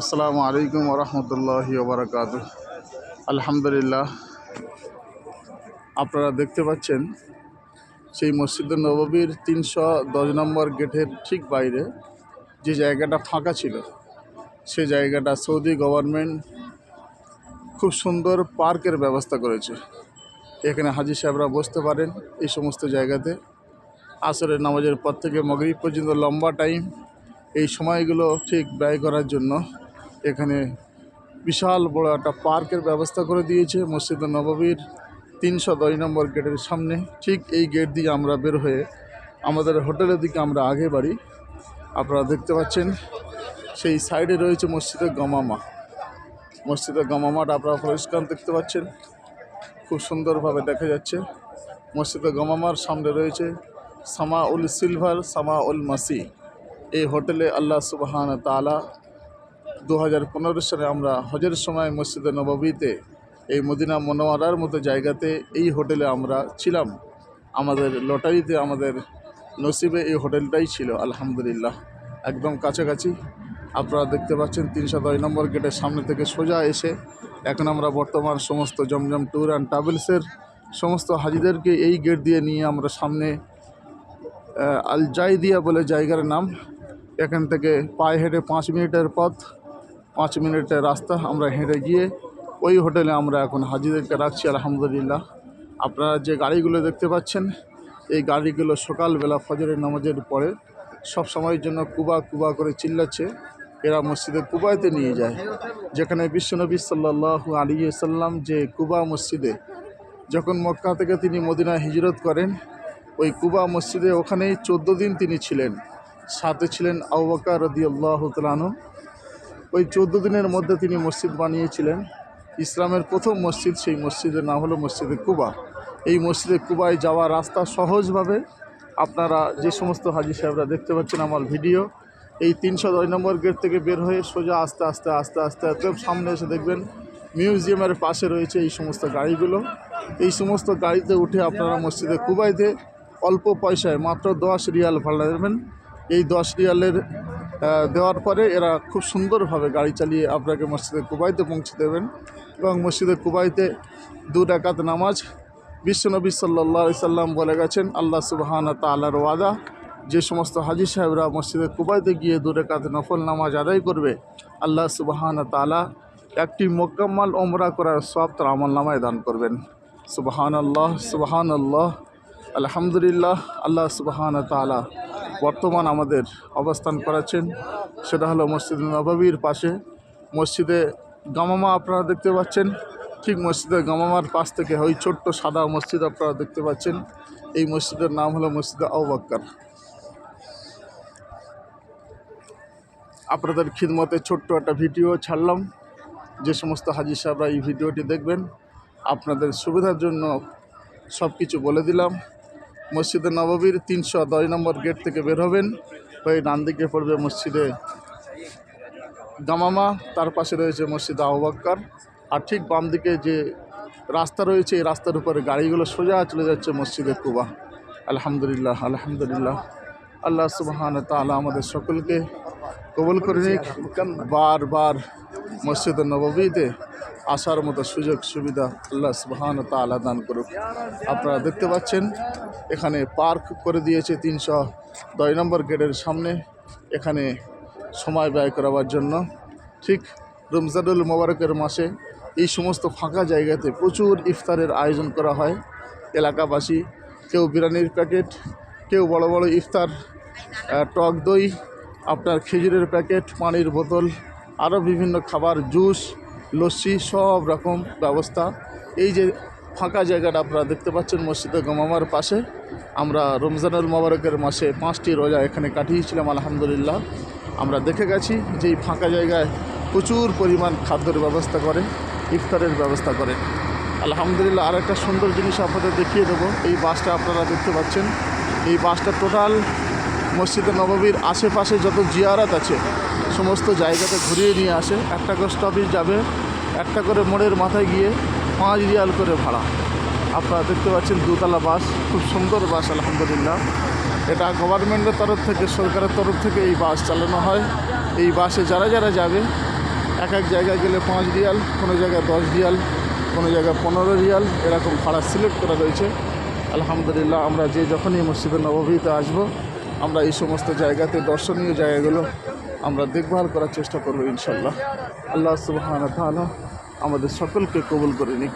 আসসালামু আলাইকুম রহমতুল্লাহ বারকাত আলহামদুলিল্লাহ, আপনারা দেখতে পাচ্ছেন, সেই মসজিদুল নববীর তিনশো দশ নম্বর গেটের ঠিক বাইরে যে জায়গাটা ফাঁকা ছিল, সে জায়গাটা সৌদি গভর্নমেন্ট খুব সুন্দর পার্কের ব্যবস্থা করেছে। এখানে হাজি সাহেবরা বসতে পারেন এই সমস্ত জায়গাতে। আসরের নামাজের পর থেকে মগরিব পর্যন্ত লম্বা টাইম এই সময়গুলো ঠিক ব্যয় করার জন্য এখানে বিশাল বড় একটা পার্কের ব্যবস্থা করে দিয়েছে, মসজিদ নববীর তিনশো দশ নম্বর গেটের সামনে। ঠিক এই গেট দিয়ে আমরা বের হয়ে আমাদের হোটেলের দিকে আমরা আগে বাড়ি। আপনারা দেখতে পাচ্ছেন, সেই সাইডে রয়েছে মসজিদের গমামা। মসজিদের গমামাটা আপনারা পরিষ্কার দেখতে পাচ্ছেন, খুব সুন্দরভাবে দেখা যাচ্ছে। মসজিদের গমামার সামনে রয়েছে সামা উল সিলভার সামা উল মাসি। এই হোটেলে আল্লাহ সুবাহান তালা দু হাজার পনেরো সালে আমরা হজের সময় মসজিদে নববীতে এই মদিনা মনোয়ারার মতো জায়গাতে এই হোটেলে আমরা ছিলাম। আমাদের লটারিতে আমাদের নসিবে এই হোটেলটাই ছিল, আলহামদুলিল্লাহ। একদম কাছাকাছি। আপনারা দেখতে পাচ্ছেন তিনশো দশ নম্বর গেটের সামনে থেকে সোজা এসে এখন আমরা বর্তমান সমস্ত জমজম ট্যুর অ্যান্ড ট্রাভেলসের সমস্ত হাজিদেরকে এই গেট দিয়ে নিয়ে আমরা সামনে আল জাইদিয়া বলে জায়গার নাম। এখান থেকে পায়ে হেঁটে পাঁচ মিনিটের পথ। পাঁচ মিনিটের রাস্তা আমরা হেঁটে গিয়ে ওই হোটেলে আমরা এখন হাজিদেরকে রাখছি, আলহামদুলিল্লাহ। আপনারা যে গাড়িগুলো দেখতে পাচ্ছেন, এই গাড়িগুলো সকালবেলা ফজরের নামাজের পরে সব সময়ের জন্য কুবা কুবা করে চিল্লাচ্ছে। এরা মসজিদে কুবাইতে নিয়ে যায়, যেখানে বিশ্বনবী সাল্লাহু আলী সাল্লাম যে কুবা মসজিদে, যখন মক্কা থেকে তিনি মদিনায় হিজরত করেন, ওই কুবা মসজিদে ওখানেই চোদ্দ দিন তিনি ছিলেন। সাথে ছিলেন আউবাকা রদি আল্লাহ তালানু ওই চোদ্দ দিনের মধ্যে তিনি মসজিদ বানিয়েছিলেন। ইসলামের প্রথম মসজিদ সেই মসজিদের নাম হলো মসজিদে কুবা। এই মসজিদে কুবায় যাওয়া রাস্তা সহজভাবে আপনারা যে সমস্ত হাজি সাহেবরা দেখতে পাচ্ছেন আমার ভিডিও, এই তিনশো দশ নম্বর গেট থেকে বের হয়ে সোজা আস্তে আস্তে আস্তে আস্তে একদম সামনে এসে দেখবেন মিউজিয়ামের পাশে রয়েছে এই সমস্ত গাড়িগুলো। এই সমস্ত গাড়িতে উঠে আপনারা মসজিদে কুবাইতে অল্প পয়সায় মাত্র দশ রিয়াল ভাড়া দেবেন এই দশ রিয়ালের দেওয়ার পরে এরা খুব সুন্দরভাবে গাড়ি চালিয়ে আপনাকে মসজিদে কুবাইতে পৌঁছে দেবেন এবং মসজিদে কুবাইতে দু ডাকাত নামাজ বিশ্বনবী সাল্লাহ সাল্লাম বলে গেছেন, আল্লাহ সুবাহান তাল্লার ওয়াদা, যে সমস্ত হাজি সাহেবরা মসজিদে কুবাইতে গিয়ে দু ডাকাত নফল নামাজ আদায় করবে, আল্লাহ সুবাহান তালা একটি মোকাম্মাল ওমরা করার সব তার আমল নামায় দান করবেন। সুবাহান আল্লাহ সুবাহান আল্লাহ আলহামদুলিল্লাহ, আল্লাহ সুবাহান তালা বর্তমান আমাদের অবস্থান করাচ্ছেন সেটা হলো মসজিদ নবাবির পাশে। মসজিদে গামামা আপনারা দেখতে পাচ্ছেন। ঠিক মসজিদে গামামার পাশ থেকে ওই ছোট্ট সাদা মসজিদ আপনারা দেখতে পাচ্ছেন। এই মসজিদের নাম হলো মসজিদে আউবাক্কার আপনাদের খিদমতে ছোট্ট একটা ভিডিও ছাড়লাম। যে সমস্ত হাজি সাহেবরা এই ভিডিওটি দেখবেন, আপনাদের সুবিধার জন্য সব কিছু বলে দিলাম। মসজিদে নববীর তিনশো দশ নম্বর গেট থেকে বের হবেন। হয়ে ডান দিকে পড়বে মসজিদে গামামা তার পাশে রয়েছে মসজিদ আহবাক্কার আর ঠিক বাম দিকে যে রাস্তা রয়েছে, এই রাস্তার উপরে গাড়িগুলো সোজা চলে যাচ্ছে মসজিদে কুবা। আলহামদুলিল্লাহ আলহামদুলিল্লাহ। আল্লাহ সুবাহান তালা আমাদের সকলকে কবল করে নিক। বারবার মসজিদ নববীতে আসার মতো সুযোগ, সুবিধা আল্লাহ সুবাহান তালা দান করুক। আপনারা দেখতে পাচ্ছেন, এখানে পার্ক করে দিয়েছে তিনশো দশ নম্বর গেটের সামনে। এখানে সময় ব্যয় করাবার জন্য। ঠিক রমজানুল মোবারকের মাসে এই সমস্ত ফাঁকা জায়গাতে প্রচুর ইফতারের আয়োজন করা হয়। এলাকাবাসী, কেউ বিরিয়ানির প্যাকেট, কেউ বড় বড় ইফতার টক দই, আপনার খেজুরের প্যাকেট, পানির বোতল, আরও বিভিন্ন খাবার, জুস লস্যি, সব রকম ব্যবস্থা। এই যে ফাঁকা জায়গাটা আপনারা দেখতে পাচ্ছেন মসজিদে গমামার পাশে, আমরা রমজানুল মোবারকের মাসে পাঁচটি রোজা এখানে কাটিয়েছিলাম, আলহামদুলিল্লাহ। আমরা দেখে গেছি যে এই ফাঁকা জায়গায় প্রচুর পরিমাণ খাদ্যের ব্যবস্থা করে, ইফতারের ব্যবস্থা করে। আলহামদুলিল্লাহ আর একটা সুন্দর জিনিস আপনাদের দেখিয়ে দেবো, এই বাসটা আপনারা দেখতে পাচ্ছেন। এই বাসটা টোটাল মসজিদে নববীর আশেপাশে যত জিয়ারাত আছে সমস্ত জায়গাতে ঘুরিয়ে নিয়ে আসে। একটা করে স্টপেজ যাবে, একটা করে মোড়ের মাথায় গিয়ে পাঁচ রিয়াল করে ভাড়া। আপনারা দেখতে পাচ্ছেন দুতলা বাস, খুব সুন্দর বাস, আলহামদুলিল্লাহ। এটা গভর্নমেন্টের তরফ থেকে, সরকারের তরফ থেকে এই বাস চালানো হয়। এই বাসে যারা যারা যাবে, এক এক জায়গায় গেলে পাঁচ রিয়াল, কোনো জায়গায় দশ রিয়াল, কোনো জায়গায় পনেরো রিয়াল, এরকম ভাড়া সিলেক্ট করা হয়েছে আলহামদুলিল্লাহ, আমরা যে যখনই মসজিদে নবমীতে আসব, আমরা এই সমস্ত জায়গাতে দর্শনীয় জায়গাগুলো আমরা দেখভাল করার চেষ্টা করব ইনশাল্লাহ। আল্লাহ সুবাহ আমাদের সকলকে কবুল করে নিক।